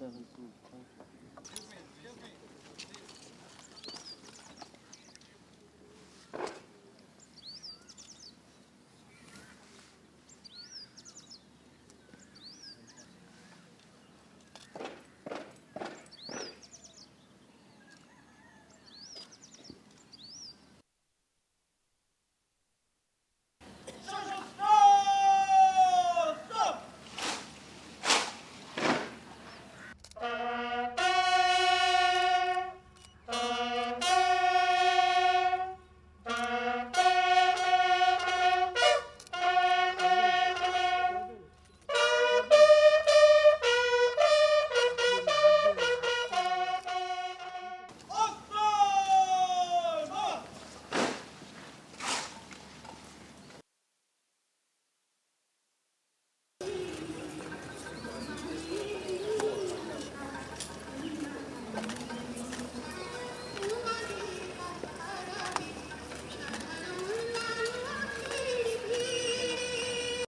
де, де він тут?